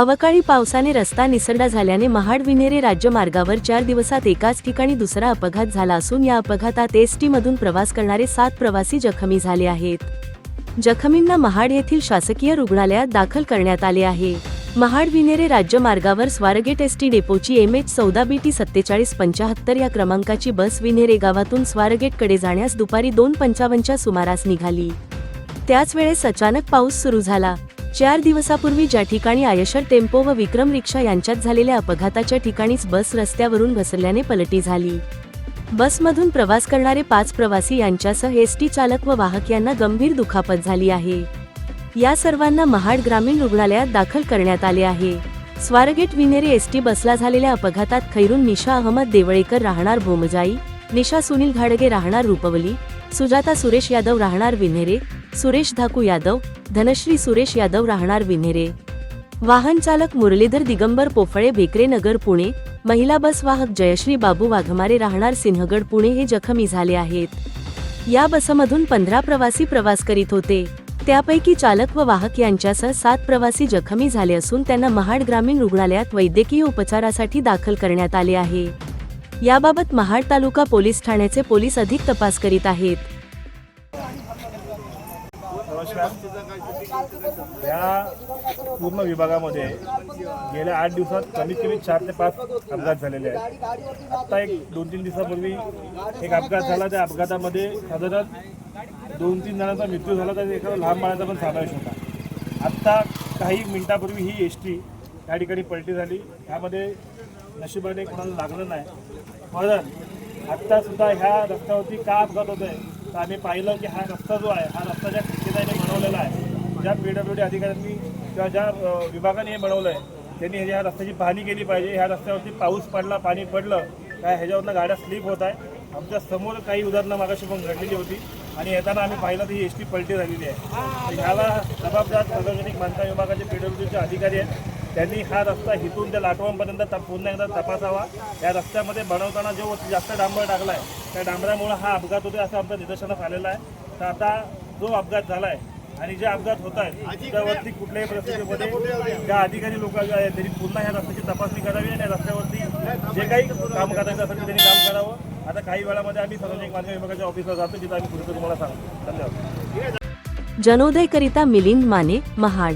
अवकाळी पावसाने रस्ता निसरडा झाल्याने महाड विनेरे राज्यमार्गावर चार दिवसात एकाच ठिकाणी दुसरा अपघात झाला असून या अपघातात एस टीमधून प्रवास करणारे सात प्रवासी जखमी झाले आहेत. जखमींना महाड येथील शासकीय रुग्णालयात दाखल करण्यात आले आहे. महाड विनेरे राज्यमार्गावर स्वारगेट एस टी डेपोची एम एच चौदा बी टी सत्तेचाळीस पंचाहत्तर या क्रमांकाची बस विनेरे गावातून स्वारगेटकडे जाण्यास दुपारी दोन पंचावन्नच्या सुमारास निघाली. त्याच वेळेस अचानक पाऊस सुरू झाला. चार दिवसापूर्वी ज्या ठिकाणी आयशर टेम्पो व विक्रम रिक्षा यांच्यात झालेल्या अपघाताच्या ठिकाणीच बस रस्त्यावरून घसरल्याने पलटी झाली. बसमधून प्रवास करणारे पाच प्रवासी यांच्यासह एस टी चालक व वाहक यांना गंभीर दुखापत झाली आहे. या सर्वांना महाड ग्रामीण रुग्णालयात दाखल करण्यात आले आहे. स्वारगेट विनेरे एस टी बसला झालेल्या अपघातात खैरून निशा अहमद देवळेकर राहणार भोमजाई निशा सुनील घाडगे राहणार रुपवली सुजाता सुरेश यादव राहणार विनेरे सुरेश धाकू यादव धनश्री सुरेश यादव राहणार विनेरे. वाहन चालक मुरलीधर दिगंबर पोफळे भेकरे नगर पुणे महिला बस वाहक जयश्री बाबू वाघमारे राहणार सिंहगड पुणे हे जखमी झाले आहेत. या बसमधून पंधरा प्रवासी प्रवास करीत होते. त्यापैकी चालक व वाहक यांच्यासह सात प्रवासी जखमी झाले असून त्यांना महाड ग्रामीण रुग्णालयात वैद्यकीय उपचारासाठी दाखल करण्यात आले आहे. याबाबत महाड तालुका पोलीस ठाण्याचे पोलीस अधिक तपास करीत आहेत. नमस्कार. या पूर्ण विभागामध्ये गेल्या आठ दिवसात कमीत कमी चार ते पाच अपघात झालेले आहेत. आत्ता एक दोन तीन दिवसापूर्वी एक अपघात झाला. त्या अपघातामध्ये साधारण दोन तीन जणांचा मृत्यू झाला. तर एका लहान बाळाचा पण समावेश होता. आत्ता काही मिनिटापूर्वी ही एस टी त्या ठिकाणी पलटी झाली. त्यामध्ये नशिबाने कोणाला लागलं नाही. पण आत्तासुद्धा ह्या रस्त्यावरती का अपघात होत आहे तर आम्ही पाहिलं की हा रस्ता जो आहे हा रस्ता ज्या ठेकेदाराने बनवलेला आहे ज्या पी डब्ल्यू डी अधिकाऱ्यांनी किंवा ज्या विभागाने हे बनवलं आहे त्यांनी ह्या रस्त्याची पाहणी केली पाहिजे. ह्या रस्त्यावरती पाऊस पडला पाणी पडलं काय ह्याच्यावरनं गाड्या स्लिप होत आहे आमच्यासमोर काही उदाहरणं मागाशी पण घडलेली होती. आणि येताना आम्ही पाहिलं तर ही एस टी पलटी झालेली आहे. ह्याला जबाबदार सार्वजनिक बांधकाम विभागाचे पी डब्ल्यू डीचे अधिकारी आहेत. त्यांनी हा रस्ता हिथून त्या लाटवांपर्यंत त- पुन्हा एकदा तपासावा. या रस्त्यामध्ये बनवताना जो जास्त डांबर टाकला आहे त्या डांबरामुळं हा अपघात होतो असं आमच्या निदर्शनास आलेलं आहे. तर आता जो अपघात झाला आहे आणि जे अपघात होत आहेत त्यावरती कुठल्याही परिस्थितीमध्ये ज्या अधिकारी लोक जे आहेत त्यांनी पुन्हा ह्या रस्त्याची तपासणी करावी आणि रस्त्यावरती जे काही काम करायचं असेल त्यांनी काम करावं. आता काही वेळामध्ये आम्ही सार्वजनिक बांधकाम विभागाच्या ऑफिसला जातो जिथं आम्ही पुढचं तुम्हाला सांगतो. धन्यवाद. जनोदयकरिता मिलिंद माने महाड.